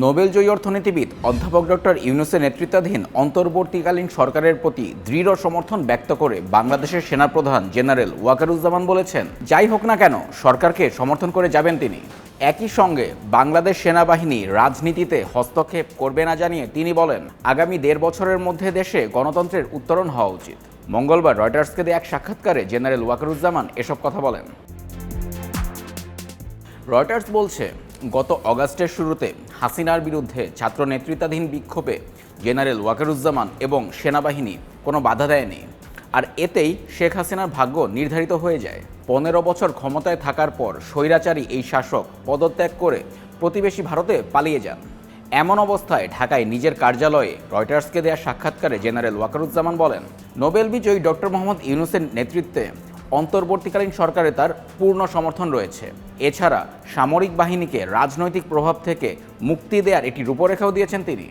নোবেলজয়ী অর্থনীতিবিদ অধ্যাপক ডক্টর ইউনুসের নেতৃত্বাধীন অন্তর্বর্তীকালীন সরকারের প্রতি দৃঢ় সমর্থন ব্যক্ত করে বাংলাদেশের সেনাপ্রধান জেনারেল ওয়াকারুজ্জামান বলেছেন, যাই হোক না কেন, সরকারকে সমর্থন করে যাবেন তিনি। একই সঙ্গে বাংলাদেশ সেনাবাহিনী রাজনীতিতে হস্তক্ষেপ করবে না জানিয়ে তিনি বলেন, আগামী দেড় বছরের মধ্যে দেশে গণতন্ত্রের উত্তরণ হওয়া উচিত। মঙ্গলবার রয়টার্সকে দেয়া এক সাক্ষাৎকারে জেনারেল ওয়াকারুজ্জামান এসব কথা বলেন। রয়টার্স বলছে গত অগাস্টের শুরুতে হাসিনার বিরুদ্ধে ছাত্র নেতৃত্বাধীন বিক্ষোভে জেনারেল ওয়াকারুজ্জামান এবং সেনাবাহিনী কোনো বাধা দেয়নি। আর এতেই শেখ হাসিনার ভাগ্য নির্ধারিত হয়ে যায়। পনেরো বছর ক্ষমতায় থাকার পর স্বৈরাচারী এই শাসক পদত্যাগ করে প্রতিবেশী ভারতে পালিয়ে যান। এমন অবস্থায় ঢাকায় নিজের কার্যালয়ে রয়টার্সকে দেওয়া সাক্ষাৎকারে জেনারেল ওয়াকারুজ্জামান বলেন, নোবেল বিজয়ী ডক্টর মোহাম্মদ ইউনুসের নেতৃত্বে অন্তর্বর্তীকালীন সরকারে তার পূর্ণ সমর্থন রয়েছে। এছাড়া সামরিক বাহিনীকে রাজনৈতিক প্রভাব থেকে মুক্তি দেওয়ার একটি রূপরেখাও দিয়েছেন তিনি।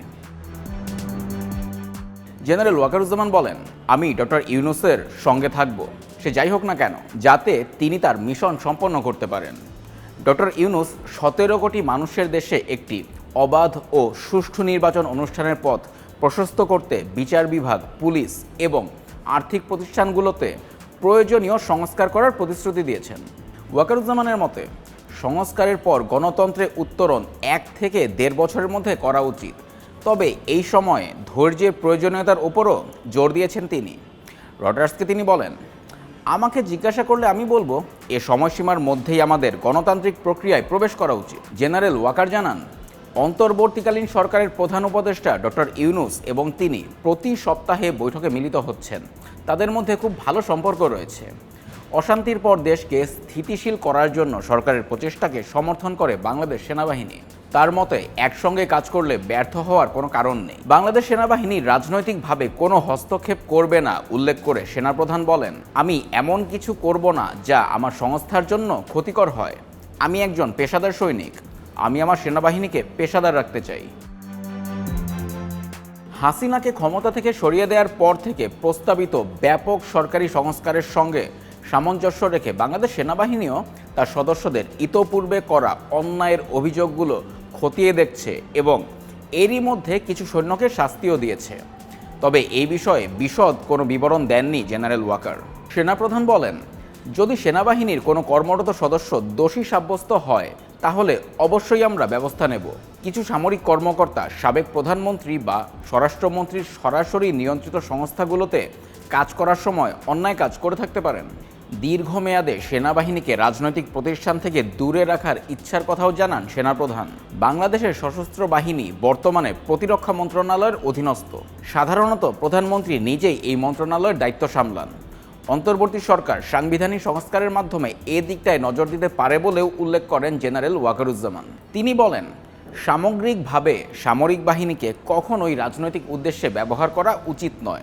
জেনারেল ওয়াকারুজ্জামান বলেন, আমি ডক্টর ইউনুসের সঙ্গে থাকব। সে যাই হোক না কেন, যাতে তিনি তার মিশন সম্পন্ন করতে পারেন। ডক্টর ইউনুস সতেরো কোটি মানুষের দেশে একটি অবাধ ও সুষ্ঠু নির্বাচন অনুষ্ঠানের পথ প্রশস্ত করতে বিচার বিভাগ, পুলিশ এবং আর্থিক প্রতিষ্ঠানগুলোতে প্রয়োজনীয় সংস্কার করার প্রতিশ্রুতি দিয়েছেন। ওয়াকারুজ্জামানের মতে, সংস্কারের পর গণতন্ত্রে উত্তরণ এক থেকে দেড় বছরের মধ্যে করা উচিত। তবে এই সময়ে ধৈর্যের প্রয়োজনীয়তার উপরও জোর দিয়েছেন তিনি। রটার্সকে তিনি বলেন, আমাকে জিজ্ঞাসা করলে আমি বলব, এ সময়সীমার মধ্যেই আমাদের গণতান্ত্রিক প্রক্রিয়ায় প্রবেশ করা উচিত। জেনারেল ওয়াকার জানান, অন্তর্বর্তীকালীন সরকারের প্রধান উপদেষ্টা ডক্টর ইউনুস এবং তিনি প্রতি সপ্তাহে বৈঠকে মিলিত হচ্ছেন। তাদের মধ্যে খুব ভালো সম্পর্ক রয়েছে। অশান্তির পর দেশকে স্থিতিশীল করার জন্য সরকারের প্রচেষ্টাকে সমর্থন করে বাংলাদেশ সেনাবাহিনী। তার মতে, একসঙ্গে কাজ করলে ব্যর্থ হওয়ার কোনো কারণ নেই। বাংলাদেশ সেনাবাহিনী রাজনৈতিকভাবে কোনো হস্তক্ষেপ করবে না, উল্লেখ করে সেনাপ্রধান বলেন, আমি এমন কিছু করব না যা আমার সংস্থার জন্য ক্ষতিকর হয়। আমি একজন পেশাদার সৈনিক। আমি আমার সেনাবাহিনীকে পেশাদার রাখতে চাই। হাসিনাকে ক্ষমতা থেকে সরিয়ে দেওয়ার পর থেকে প্রস্তাবিত ব্যাপক সরকারি সংস্কারের সঙ্গে সামঞ্জস্য রেখে বাংলাদেশ সেনাবাহিনীও তার সদস্যদের ইতোপূর্বে করা অন্যায়ের অভিযোগগুলো খতিয়ে দেখছে এবং এরই মধ্যে কিছু সৈন্যকে শাস্তিও দিয়েছে। তবে এই বিষয়ে বিশদ কোনো বিবরণ দেননি জেনারেল ওয়াকার। সেনাপ্রধান বলেন, যদি সেনাবাহিনীর কোনো কর্মরত সদস্য দোষী সাব্যস্ত হয় তাহলে অবশ্যই আমরা ব্যবস্থা নেব। কিছু সামরিক কর্মকর্তা, সাবেক প্রধানমন্ত্রী বা স্বরাষ্ট্রমন্ত্রীর সরাসরি নিয়ন্ত্রিত সংস্থাগুলোতে কাজ করার সময় অন্যায় কাজ করে থাকতে পারেন। দীর্ঘমেয়াদে সেনাবাহিনীকে রাজনৈতিক প্রতিষ্ঠান থেকে দূরে রাখার ইচ্ছার কথাও জানান সেনাপ্রধান। বাংলাদেশের সশস্ত্র বাহিনী বর্তমানে প্রতিরক্ষা মন্ত্রণালয়ের অধীনস্থ। সাধারণত প্রধানমন্ত্রী নিজেই এই মন্ত্রণালয়ের দায়িত্ব সামলান। অন্তর্বর্তী সরকার সাংবিধানিক সংস্কারের মাধ্যমে এ দিকটায় নজর দিতে পারে বলেও উল্লেখ করেন জেনারেল ওয়াকারুজ্জামান। তিনি বলেন, সামগ্রিকভাবে সামরিক বাহিনীকে কখনোই রাজনৈতিক উদ্দেশ্যে ব্যবহার করা উচিত নয়।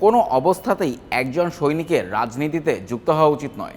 কোনো অবস্থাতেই একজন সৈনিকের রাজনীতিতে যুক্ত হওয়া উচিত নয়।